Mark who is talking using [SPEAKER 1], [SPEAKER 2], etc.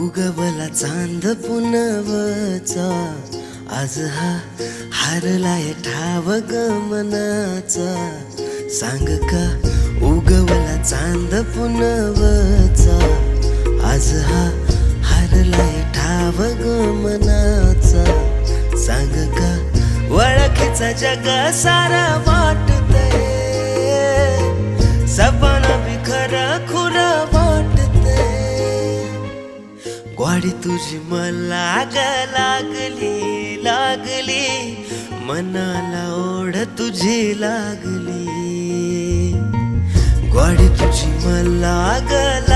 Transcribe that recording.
[SPEAKER 1] उगवला चांद पुनवचा. आज हा हारलाय ठाव गमनाचा सांग का उगवला चांद पुनवचा? आज हा हारलाय ठाव गमनाचा सांग का ओळखीचा जग सारा वाटतय. सपना भी खुरा ग्वाडी तुझी मला ग लागली लागली. मनाला ओढ तुझी लागली. ग्वाडी तुझी मला ग